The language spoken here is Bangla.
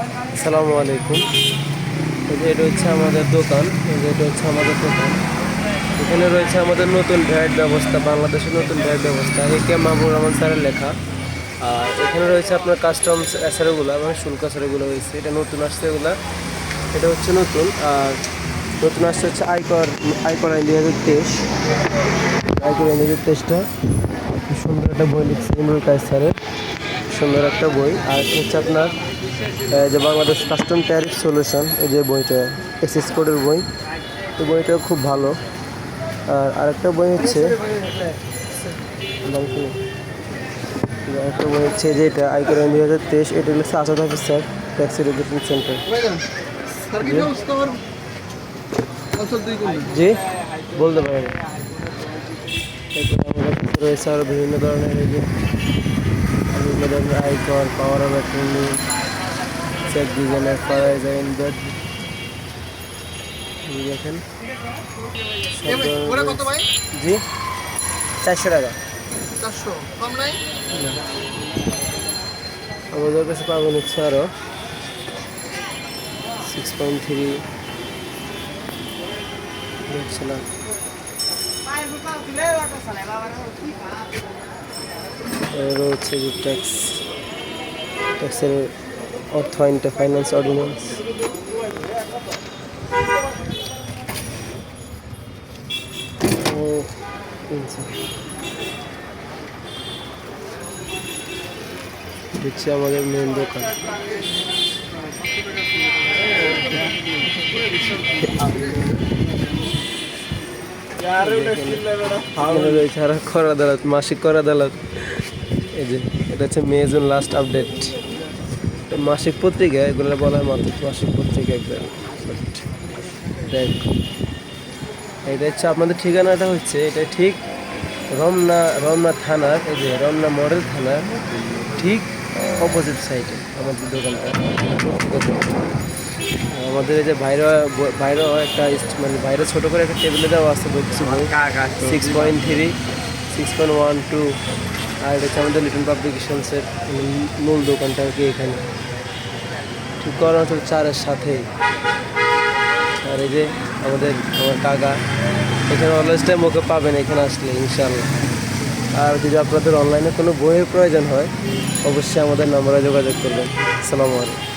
আসসালামু আলাইকুম। এই যে এটা হচ্ছে আমাদের দোকান, এই যে এটা হচ্ছে আমাদের দোকান। এখানে রয়েছে আমাদের নতুন ভ্যাট ব্যবস্থা, বাংলাদেশের নতুন ভ্যাট ব্যবস্থা। এ কে মাহবুব রহমান স্যারের লেখা। আর এখানে রয়েছে আপনার কাস্টমস অ্যাসারেগুলো এবং শুল্ক অ্যাসারেগুলো রয়েছে। এটা নতুন আসছে এগুলা। এটা হচ্ছে নতুন। আর নতুন আসছে হচ্ছে আয়কর আয়কর আইন দুই হাজার তেইশ। আয়কর আইন দুই হাজার তেইশটা সুন্দর একটা বই লিখছে ইমরুল কায়েস স্যারের। সুন্দর একটা বই। আর হচ্ছে আপনার যে বাংলাদেশ কাস্টম ট্যারিফ সলিউশন এই যে বইটা এসএস কোডের বই, এই বইটা খুব ভালো। আর আরেকটা বই হচ্ছে আরেকটা বই হচ্ছে যে এটা আইকর দুই হাজার তেইশ, এটা হচ্ছে Asad Hafiz sir tax regulation centre জি। বলতে পারেন। রয়েছে আরও বিভিন্ন ধরনের বিভিন্ন ধরনের আয়কর power of attorney check designer ফারাইজার ইনভেট দেখেন সব ধরনের জি। চারশো টাকা। চারশো। কম নাই? আমাদের কাছে পাবেন হচ্ছে আরও সিক্স পয়েন্ট থ্রি দেখছিলাম এরও হচ্ছে যে ট্যাক্স ট্যাক্সের অর্থ, আইনটা ফাইন্যান্স অর্ডিন্যান্স হচ্ছে আমাদের মেন দোকান। মাসিক কর আদালত। এই যে, এটা হচ্ছে মে জুন লাস্ট আপডেট মাসিক পত্রিকা এগুলো বলা হয় মাত্র মাসিক পত্রিকা একবার দেখ এটা হচ্ছে আপনাদের ঠিকানাটা হচ্ছে এটা ঠিক রমনা রমনা থানার এই যে রমনা মডেল থানার ঠিক অপোজিট সাইডে আমাদের দোকানটা। আমাদের এই যে বাইরে বাইরেও একটা মানে বাইরে ছোটো করে একটা টেবিলে দেওয়া আছে বলছি six point three six point one two আর এটা হচ্ছে আমাদের লিটন পাবলিকেশনসের মূল দোকানটা আর কি এখানে। ঠিক করোনাচল চারের সাথে। আর এই যে আমাদের আমার কাকা, এখানে অলওয়েজ টাইম ওকে পাবেন এখানে আসলে ইনশাল্লাহ আর যদি আপনাদের অনলাইনে কোনো বইয়ের প্রয়োজন হয়, অবশ্যই আমাদের নম্বরে যোগাযোগ করবেন। আসসালামু আলাইকুম।